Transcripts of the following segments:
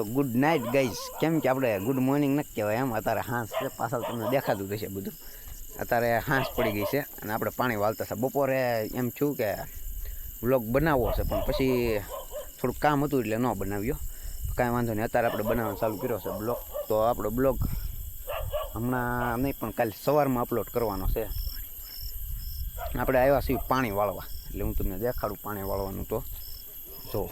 તો good night guys કેમ કે આપણે ગુડ મોર્નિંગ નથી કહેવાય. એમ અત્યારે હાંસ છે, પાછળ તમને દેખાતું હશે બધું. અત્યારે હાંસ પડી ગઈ છે અને આપણે પાણી વાળતા છે. બપોરે એમ છું કે વ્લોગ બનાવવો છે, પણ પછી થોડુંક કામ હતું એટલે ન બનાવ્યો. કાંઈ વાંધો નહીં. અત્યારે આપણે બનાવવાનું ચાલુ કર્યો છે બ્લોગ તો આપણો બ્લોગ હમણાં નહીં, પણ કાલે સવારમાં અપલોડ કરવાનો છે. આપણે આવ્યા છીએ પાણી વાળવા. એટલે હું તમને દેખાડું પાણી વાળવાનું તો. જો.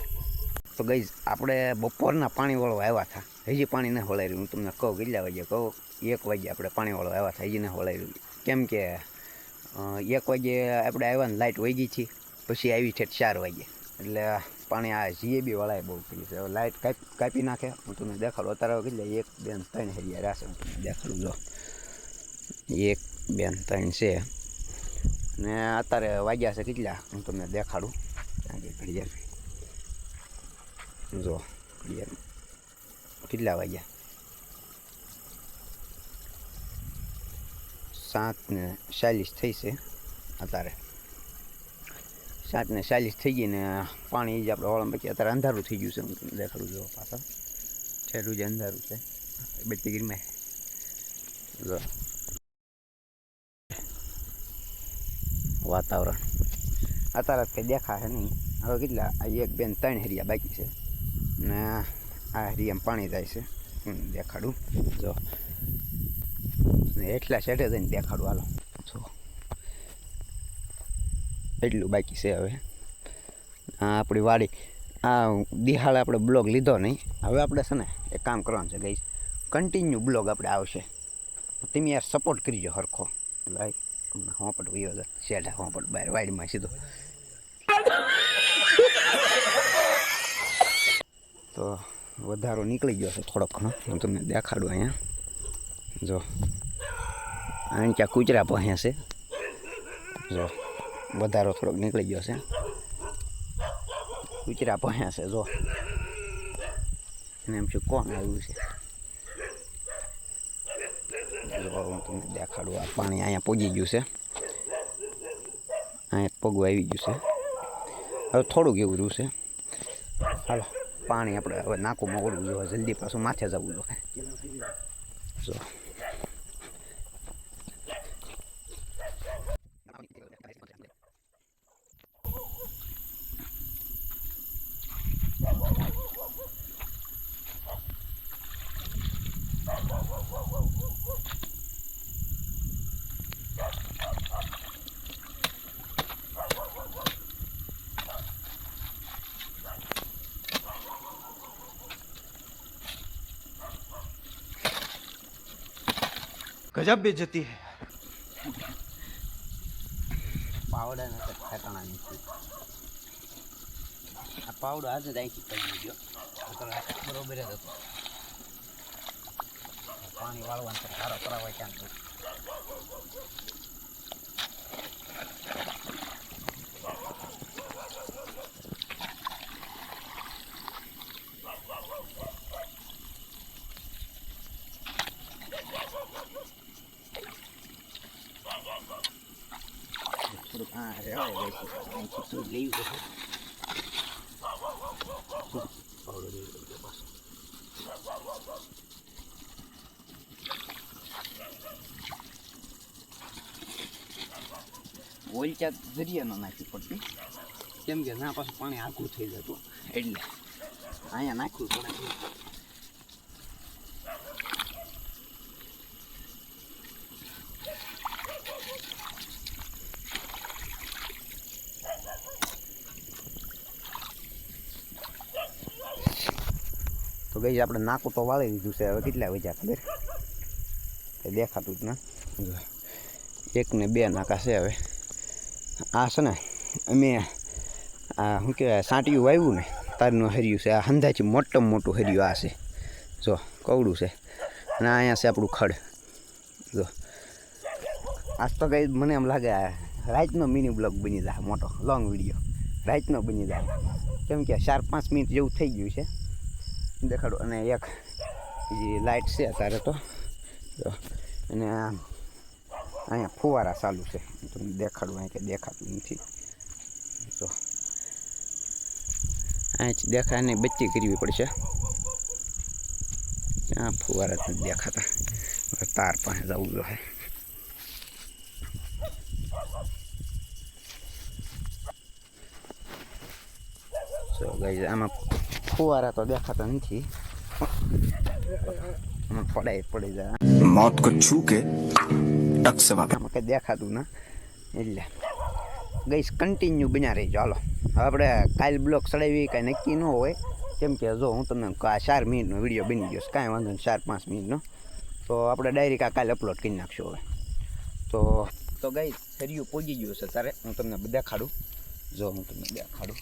તો ગઈ આપણે બપોરના પાણી વાળવા આવ્યા હતા. હજી પાણી ના વળાવી હું તમને કહું, કેટલા વાગે કહું? એક વાગે આપણે પાણી વાળવા આવ્યા હતા. હજી ના વળાવી કેમ કે એક વાગે આપણે આવ્યા ને લાઇટ વહી ગઈ પછી આવી છે ચાર વાગે. એટલે પાણી આ જીએબી વાળાએ બહુ કર્યું છે. લાઇટ કાપી કાપી નાખે. હું તમને દેખાડું. અત્યારે કેટલા? એક બેન ત્રણ હરિયા રહેશે હું તમને દેખાડું, જો. એક બેન ત્રણ છે. ને અત્યારે વાગ્યા છે કેટલા? હું તમને દેખાડું. ઘડિયાળ. જો ઘડિયાળ કેટલા વાગ્યા સાત ને ચાલીસ થઈ છે અત્યારે સાત ને ચાલીસ થઈ ગઈ ને પાણી જ આપણે હોળમાં પછી અત્યારે અંધારું થઈ ગયું છે દેખાડું જો પાછળ છેલ્લું જ અંધારું છે બધી ગીરમાં જો વાતાવરણ અત્યારે કંઈ દેખાશે નહીં હવે કેટલા એક બેન ત્રણ હેરિયા બાકી છે ને આ હરિયામાં પાણી જાય છે. દેખાડું. જો. એટલા સેટે જઈને દેખાડું હાલો. જો. એટલું બાકી છે હવે. આ આપણી વાડી, આ દિહાળે આપણે બ્લોગ લીધો નહીં. હવે આપણે છે ને એક કામ કરવાનું છે ગઈ કન્ટિન્યુ બ્લોગ આપણે આવશે. તમે યાર સપોર્ટ કરજો હરખો. એટલે હોપટ વયો શેઠા હોપટ બહાર વાડીમાં સીધો. તો વધારો નીકળી ગયો છે થોડોક ઘણો હું તમને દેખાડું અહીંયા. જો. અહીં ક્યાં કૂચરા પહ્યા છે. જો. વધારો થોડોક નીકળી ગયો છે. કૂચરા પહ્યા છે, જો. અને એમ શું કોણ આવ્યું છે? જો, હું તમને દેખાડું, આ પાણી અહીંયા પહોંચી ગયું છે. અહીંયા પગું આવી ગયું છે. હવે થોડુંક એવું રહ્યું છે. હાલો. પાણી આપણે હવે નાકું મોકળવું જોઈએ જલ્દી પાછું માથે જવું જોઈએ. જો. ગજબ બે જતી હે. પાવડા ને ઠેકાણા નથી આ પાવડો આજે દાઈથી પડી ગયો. બરોબર જ હતો. પાણી વાળવાનું સારો કરાવાય ક્યાં થોડુંક હા રહેવાય રહેશે અહીંથી શું લેવું પાછો ઓલચા જરીએ ન નાખવી પડતી કેમ કે ના પાછું પાણી આખું થઈ જતું. એટલે અહીંયા નાખવું પડે. તો ગઈ આપણે નાકું તો વાળી દીધું છે. હવે કેટલા વજ્યા ખબર? એ દેખાતું જ ના એક ને બે નાકા છે હવે. આ છે ને, અમે આ શું કહેવાય, સાંટિયું વાવ્યું ને, તારનું હર્યું છે. આ હંધાથી મોટામાં મોટું હર્યું આ છે. જો, કવડું છે. અને અહીંયા છે આપણું ખડ. જો. આજ તો કંઈ મને એમ લાગે રાતનો મિની બ્લોગ બની જાય મોટો લોંગ વીડિયો રાતનો બની જાય. કેમ કે ચાર પાંચ મિનિટ જેવું થઈ ગયું છે. દેખાડો. અને એક જે લાઇટ છે અત્યારે તો. અને અહીંયા ફુવારા ચાલુ છે. તમને દેખાડું, અહીં કે દેખાતું નથી. તો અહીંથી દેખાય ને બચ્ચી કરવી પડશે. ત્યાં ફુવારા નથી દેખાતા? તાર પાસે જવું જોઈએ. સો ગઈ આમાં ફુવારા તો દેખાતા નથી. પડાય પડી જાય. મોત કો છૂ કે ટક સવા કે દેખાતું ના. એટલે ગઈશ કન્ટિન્યુ બન્યા રહી ચાલો હવે આપણે કાલ બ્લોક ચડાવી કાંઈ નક્કી ન હોય. કેમ કે જો હું તમને ચાર મિનિટનો વીડિયો બની ગયો કાંઈ વાંધો નહીં ચાર પાંચ મિનિટનો તો આપણે ડાયરેક્ટ આ કાલે અપલોડ કરી નાખશું હવે. તો તો ગઈ સરિયું પહોંચી ગયું છે તારે. હું તમને દેખાડું. જો હું તમને દેખાડું.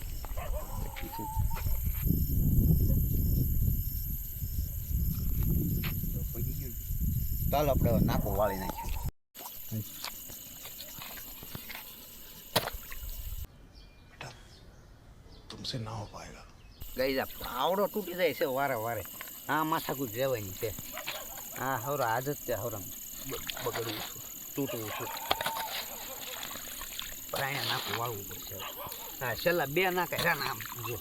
ચાલો આપણે નાકો વાળી નાખીએ. તુમસે ના હો પાએગા ગઈ જા પાવડો તૂટી જાય છે વારે વારે. આ માથાકૂટ રહેવાની છે. આ હવરા આદત છે હવરા. બગડવું તૂટવું છું. પ્રાણે નાખું વાળવું પડશે હા છેલ્લા બે ના કર્યા નામ જો.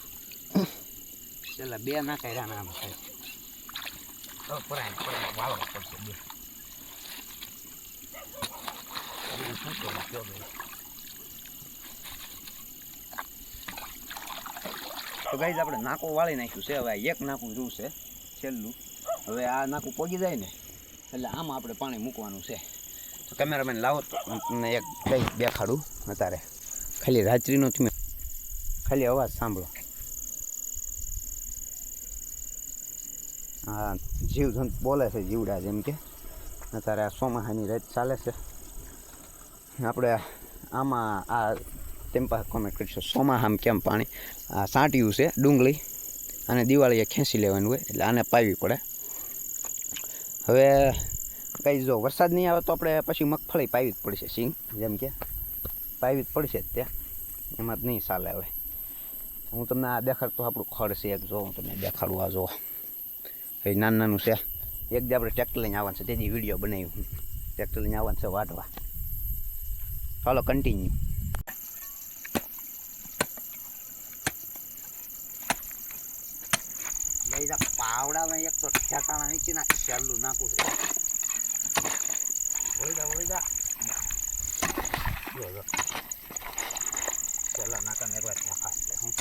છેલ્લા બે ના કર્યા નામ છે તો પ્રાણે પ્રાણે વાળવું પડશે તો ગાઈઝ આપણે નાકો વાળી નાખ્યું છે. હવે એક નાકું જોવું છે, છેલ્લું. હવે આ નાકું પોગી જાય ને, એટલે આમાં આપણે પાણી મૂકવાનું છે. તો કેમેરામેન લાવો તો તમને એક કઈ દેખાડું અત્યારે. ખાલી રાત્રિનો તમે ખાલી અવાજ સાંભળો. હા જીવ બોલે છે, જીવડા જેમ કે. અત્યારે આ સોમાહાની રાત ચાલે છે. આપણે આમાં આ તેમ પાસે કોમેન્ટ કરીશું આમ કેમ પાણી? આ સાંટિયું છે, ડુંગળી, અને દિવાળીએ ખેંચી લેવાનું હોય, એટલે આને પાવી પડે. હવે કંઈ જો વરસાદ નહીં આવે તો આપણે પછી મગફળી પાવી જ પડશે સિંગ જેમ કે. પાવી જ પડશે જ ત્યાં. એમાં જ નહીં ચાલે હવે. હું તમને આ દેખાડતો આપણું ખડ છે એક, જો હું તમને દેખાડું આ જો. એ નાનું નાનું છે. એક દી આપણે ટ્રેક્ટર લઈને આવવાનું છે, તેથી વીડિયો બનાવ્યું ટ્રેક્ટર લઈને આવવાનું છે વાટવા. ચાલો કન્ટિન્યુ પાવડામાં એક તો ઠેકાણા નીચે નાખી, છેલ્લું નાખું છે. વળી જા વળી જા. જો છેલ્લા નાકા જ નાખા છે, હું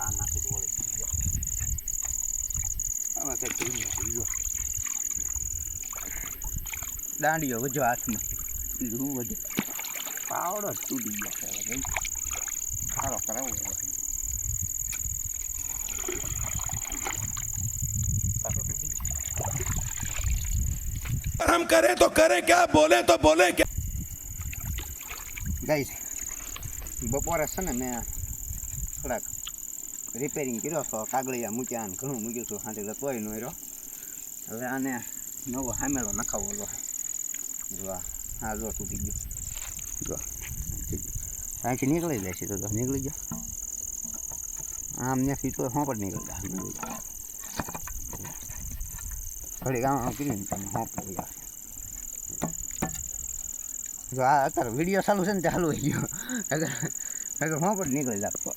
આ નાખી દો વળી જો આમાં કંઈ જોઈ નથી જો દાંડીઓ વજો હાથમાં બીજું વધે પાવડો જ તૂટી ગયા છે હવે ભાઈ સારો કરાવવો હવે. પાછો તૂટી ગયો. हम करें तो करें क्या बोले तो बोले क्या ગાઈસ બપોરે છે ને મેં થોડાક રિપેરિંગ કર્યો તો કાગળિયા મૂક્યા ને ઘણું મૂક્યું હતું સાંજે તો તોય નો રહ્યો હવે આને નવો હામેલો નખાવો જો જો હા જો તૂટી ગયો જો અહીંથી નીકળી જાય છે તો નીકળી ગયો આમ તો હોંપટ નીકળી જાય નીકળી જાય ઘડી ગામ કર્યું ને તમે હોંપ પર જો આ અત્યારે વીડિયો ચાલુ છે ને તે ચાલુ થઈ ગયો અગર અગર હું પણ નીકળી લાગતો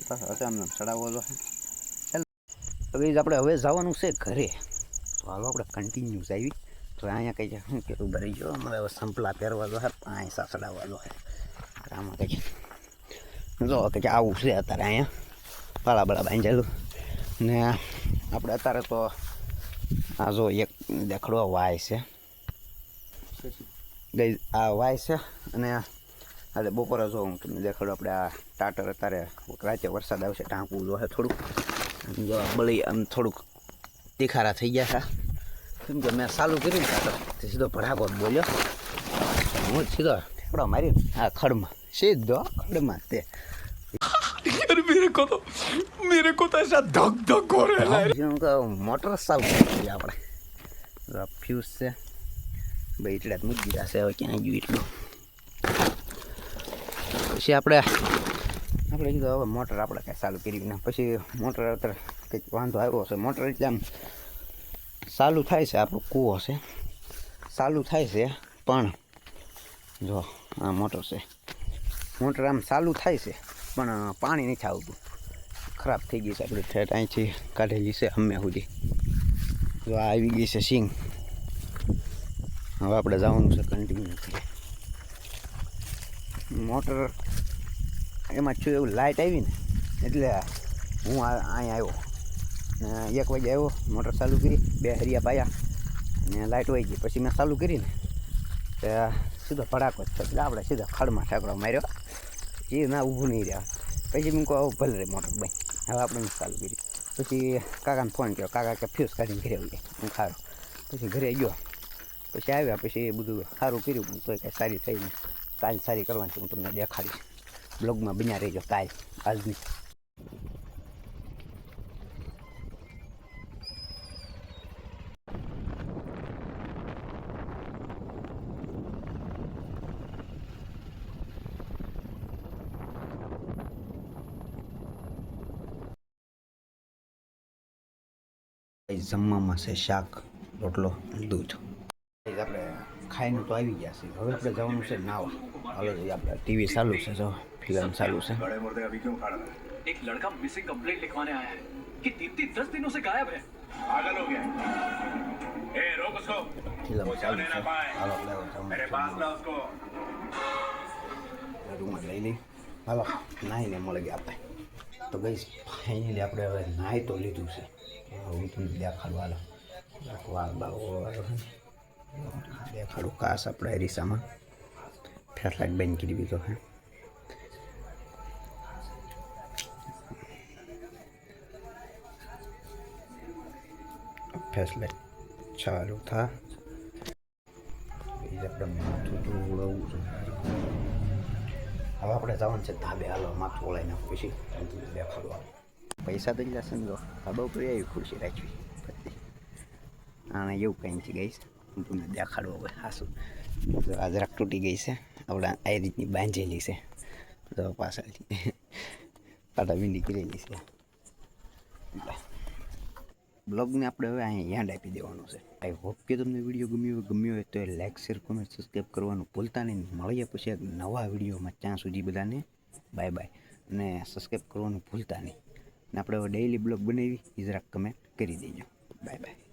અત્યારે અચાનક ચડાવવો જો ચાલો તો guys, આપણે હવે જવાનું છે ઘરે. તો હાલો આપણે કન્ટિન્યુ આવી. તો અહીંયા કંઈ શું કહેતું ભરી ગયો. અમારે હવે સંપલા પહેરવા જો પાંચ ચડાવવા હે આમાં કંઈક જો કંઈક આવું છે અત્યારે અહીંયા. પાળા બાળા બાંધેલું. ને આપણે અત્યારે તો આ જો એક દેખાડો વાય છે. ગઈ આ વાય છે અને આજે બપોરે જો હું તમને દેખાડું આપણે આ ટાટર અત્યારે રાતે વરસાદ આવશે ટાંકવું જોશે અને જો આ બળી આમ થોડુંક તીખારા થઈ ગયા છે કેમ કે મેં ચાલુ કર્યું ને ટાટર તે સીધો ભડાકો જ બોલ્યો હું જ સીધો ઠેકડો માર્યો ને આ ખડમાં સીધો ખડમાં તે अरे मेरे को तो मेरे को तो ऐसा धक धक हो रहा है હું કહું મોટર ચાલુ કરી આપણે ફ્યુઝ છે ભાઈ એટલે જ મૂકી દીધા છે હવે ક્યાંય ગયું એટલું પછી આપણે આપણે કીધું હવે મોટર આપણે કાંઈ ચાલુ કરી ને પછી મોટર અત્યારે કંઈક વાંધો આવ્યો છે મોટર એટલે આમ ચાલુ થાય છે, આપણો કૂવો છે. ચાલુ થાય છે, પણ જો આ મોટર છે. મોટર આમ ચાલુ થાય છે, પણ પાણી નથી આવતું. ખરાબ થઈ ગઈ છે આપણે ઠેઠ. અહીંથી કાઢેલી છે અમે સુધી. જો આ આવી ગઈ છે સિંગ. હવે આપણે જવાનું છે કન્ટિન્યુ મોટર એમાં છું એવું લાઇટ આવી ને એટલે હું અહીંયા આવ્યો. ને એક વાગે આવ્યો, મોટર ચાલુ કરી, બે હરિયા પાયા અને લાઇટ વહી ગઈ. પછી મેં ચાલુ કરી ને તે સીધો ભડાકો જ થયો. આપણે સીધા ખડમાં ઠાકડો માર્યો. એ ના ઊભું નહીં રહ્યા. પછી મેં કહું ભલે રે મોટર ભાઈ હવે આપણે ચાલુ કરી પછી કાકાને ફોન કર્યો. કાકા કે, ફ્યુઝ કાઢીને ઘરે આવી જાય. હું ખારો. પછી ઘરે ગયો. પછી આવ્યા. પછી એ બધું સારું કર્યું. તો કાંઈ સારી થઈ નહીં. કાલ સારી કરવાની હું તમને દેખાડીશ. બ્લોગમાં બન્યા રહેજો કાલ આજની જમવામાં છે શાક રોટલો અને દૂધ આપણે ખાઈને તો આવી ગયા છે હવે આપણે જવાનું છે નાવા હાલો જઈએ આપણે ટીવી ચાલુ છે જો ફિલ્મ ચાલુ છે एक लड़का मिसिंग कंप्लेंट लिखवाने आया है कि दीप्ति दस दिनों से गायब है पागल हो गया ए रोक उसको ફિલ્મ वो ચાલુ चलने છે ना पाए હાલો આપણે હવે જમવાનું मेरे છે. पास ला उसको રૂમમાં લઈ લઈ હાલો નાહીને મળી ગયા આપણે તો ગઈ ફાઇનલી આપણે હવે નાહી તો લીધું છે હવે હું તમને દેખાડું હાલો વાહ બાવો દેખાડું કાસ આપણે અરીસામાં ફેસલાઇટ બંધ કરી દીધો હે ફેસલાઇટ ચાલુ થા એ આપણે માથું ધોવડાવવું છે હવે આપણે જવાનું છે ધાબે હાલો માથું ઓળાઈ ખુશી પછી દેખાડવા પૈસા તો જ સમજો ધાબા ઉપર આવી ખુરશી રાખવી પછી આને એવું કંઈ નથી ગઈશ હું તમને દેખાડવા હવે હાસું જો આ જરાક તૂટી ગઈ છે આપણે આ રીતની બાંધેલી છે તો પાછળથી પાટા ભીંડી કરેલી છે બ્લોગને આપણે હવે અહીંયા યાદ આપી દેવાનું છે. આઈ હોપ કે તમને વીડિયો ગમ્યો હોય. ગમ્યો હોય તો એ લાઇક શેર કોમેન્ટ સબસ્ક્રાઈબ કરવાનું ભૂલતા નહીં. મળીએ પછી એક નવા વિડીયોમાં. ત્યાં સુધી બધાને બાય બાય અને સબસ્ક્રાઈબ કરવાનું ભૂલતા નહીં. અને આપણે હવે ડેઇલી બ્લોગ બનાવી. એ જરાક કમેન્ટ કરી દેજો. Bye bye